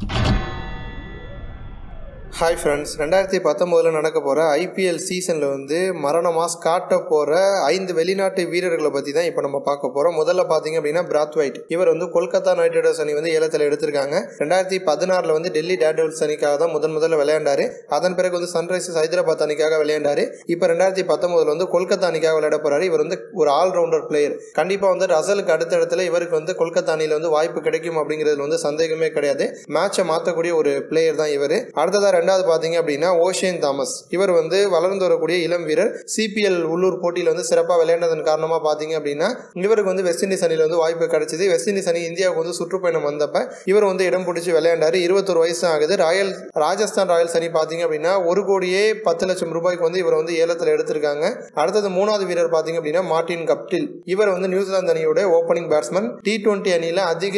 you hi friends ரெண்டாயிரத்தி பத்தொம்போதில் நடக்க போகிற ஐபிஎல் சீசனில் வந்து மரண மாஸ் காட்ட போகிற ஐந்து வெளிநாட்டு வீரர்களை பற்றி தான் இப்போ நம்ம பார்க்க போகிறோம் முதல்ல பார்த்தீங்க அப்படின்னா பிராத் ஒயிட். இவர் வந்து கொல்கத்தா நைட் ரைடர்ஸ் அணி வந்து ஏலத்தில் எடுத்திருக்காங்க. ரெண்டாயிரத்தி பதினாறில் வந்து டெல்லி டேர்டெவில்ஸ் அணிக்காக தான் முதன் முதல்ல விளையாண்டாரு. அதன் பிறகு வந்து சன்ரைசர்ஸ் ஹைதராபாத் அணிக்காக விளையாண்டாரு. இப்போ ரெண்டாயிரத்தி பத்தொம்போதில் வந்து கொல்கத்தா அணிக்காக விளையாட போகிறாரு இவர் வந்து ஒரு ஆல்ரவுண்டர் பிளேயர் கண்டிப்பாக வந்து ரசலுக்கு அடுத்த இடத்துல இவருக்கு வந்து கொல்கத்தா அணியில் வந்து வாய்ப்பு கிடைக்கும் அப்படிங்கிறதுல வந்து சந்தேகமே கிடையாது. மேட்சை மாற்றக்கூடிய ஒரு பிளேயர் தான் இவர். அடுத்ததாக ரெண்டாவது பார்த்தீங்க அப்படின்னா ஓஷேன் தாமஸ். இவர் வந்து வளர்ந்து வரக்கூடிய இளம் வீரர். சிபிஎல் உள்ளூர் போட்டியில் வந்து சிறப்பாக விளையாண்டதன் காரணமாக பார்த்தீங்க அப்படின்னா இவருக்கு வந்து வெஸ்ட் இண்டீஸ் அணியில் வந்து வாய்ப்பு கிடைச்சது. வெஸ்ட் இண்டீஸ் அணி இந்தியாவுக்கு வந்து சுற்றுப்பயணம் வந்தப்ப இவர் வந்து இடம் பிடிச்சி விளையாண்டாரு. இருபத்தொரு வயசு ஆகுது. ராயல் ராஜஸ்தான் ராயல்ஸ் அணி பார்த்தீங்க அப்படின்னா ஒரு கோடியே பத்து லட்சம் ரூபாய்க்கு வந்து இவர் வந்து ஏலத்தில் எடுத்திருக்காங்க. அடுத்தது மூணாவது வீரர் பார்த்தீங்க அப்படின்னா மார்டின் கப்டில். இவர் வந்து நியூசிலாந்து அணியோட ஓப்பனிங் பேட்ஸ்மேன் டி டுவெண்ட்டி அணியில் அதிக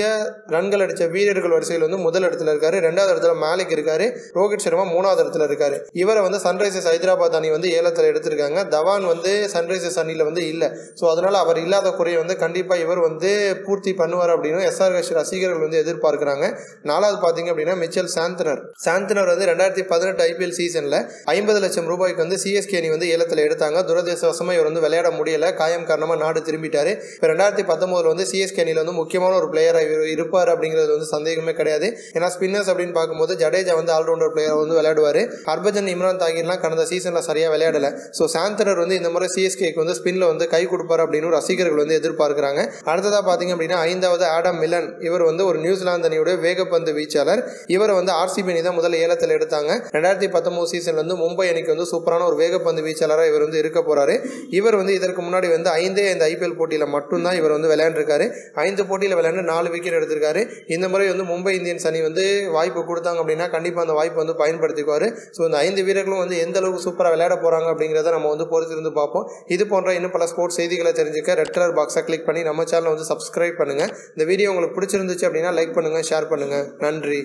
ரன்கள் அடித்த வீரர்கள் வரிசையில் வந்து முதல் இடத்துல இருக்காரு. ரெண்டாவது இடத்துல மாலிக் இருக்காரு. ரோஹித் சர்மா மூணாவது இடத்துல இருக்காரு. இவரை வந்து சன்ரைசர்ஸ் ஹைதராபாத் அணி வந்து ஏலத்தில் எடுத்திருக்காங்க. தவான் வந்து சன்ரைசர்ஸ் அணியில் வந்து இல்லை. ஸோ அதனால அவர் இல்லாத குறையை வந்து கண்டிப்பாக இவர் வந்து பூர்த்தி பண்ணுவார் அப்படின்னு எஸ்ஆர்ஹெச் ரசிகர்கள் வந்து எதிர்பார்க்குறாங்க. நாலாவது பார்த்தீங்க அப்படின்னா மிச்சல் சாந்தனர் சாந்தனர் வந்து ரெண்டாயிரத்தி பதினெட்டு ஐபிஎல் சீசனில் ஐம்பது லட்சம் ரூபாய்க்கு வந்து சிஎஸ்கே அணி வந்து ஏலத்தில் எடுத்தாங்க. துரதிருஷ்டவசமாக இவர் வந்து விளையாட முடியல. காயம் காரணமாக நாடு திரும்பிட்டார். இப்போ ரெண்டாயிரத்தி பத்தொம்போதில் வந்து சிஎஸ்கே அணியில் வந்து முக்கியமான ஒரு பிளேயராக இவர் இருப்பார் அப்படிங்கிறது வந்து சந்தேகமே கிடையாது. ஏன்னா ஸ்பின்னர்ஸ் அப்படின்னு பார்க்கும்போது ஜடேஜா வந்து ஆல்ரவுண்டர் பிளேயர் வந்து விளையாடுவார். ஹர்பஜன் இம்ரான் தாகிர்லாம் கடந்த சீசனில் சரியாக விளையாடல. ஸோ சாந்தனர் வந்து இந்த முறை சிஎஸ்கேக்கு வந்து ஸ்பின்ல வந்து கை கொடுப்பார் அப்படின்னு ரசிகர்கள் வந்து எதிர்பார்க்குறாங்க. அடுத்ததாக பார்த்தீங்க அப்படின்னா ஐந்தாவது ஆடம் மிலன். இவர் வந்து ஒரு நியூசிலாந்து அணியுடைய வேகப்பந்து வீச்சாளர். இவர் வந்து ஆர்சிபி அணி தான் முதல் ஏலத்தில் எடுத்தாங்க. ரெண்டாயிரத்தி பத்தொன்பது சீசன்ல வந்து மும்பை அணிக்கு வந்து சூப்பரான ஒரு வேகப்பந்து வீச்சாளராக இவர் வந்து இருக்க போறாரு. இவர் வந்து இதற்கு முன்னாடி வந்து ஐந்தே இந்த ஐபிஎல் போட்டியில் மட்டும்தான் இவர் வந்து விளையாண்டுருக்காரு. ஐந்து போட்டியில் விளையாண்டு நாலு விக்கெட் எடுத்திருக்காரு. இந்த முறை வந்து மும்பை இந்தியன்ஸ் அணி வந்து வாய்ப்பு கொடுத்தாங்க அப்படின்னா கண்டிப்பாக அந்த வாய்ப்பு வந்து பயன்படுத்திக்குவார். ஸோ இந்த ஐந்து வீரர்களும் வந்து எந்த அளவுக்கு சூப்பராக விளையாட போகிறாங்க அப்படிங்கிறத நம்ம வந்து பொறுத்திருந்து பார்ப்போம். இது போன்ற இன்னும் பல ஸ்போர்ட்ஸ் செய்திகளை தெரிஞ்சுக்க ரெட் கலர் பாக்ஸை கிளிக் பண்ணி நம்ம சேனலை வந்து சப்ஸ்கிரைப் பண்ணுங்கள் இந்த வீடியோ உங்களுக்கு பிடிச்சிருந்துச்சு அப்படின்னா லைக் பண்ணுங்கள் ஷேர் பண்ணுங்கள் நன்றி.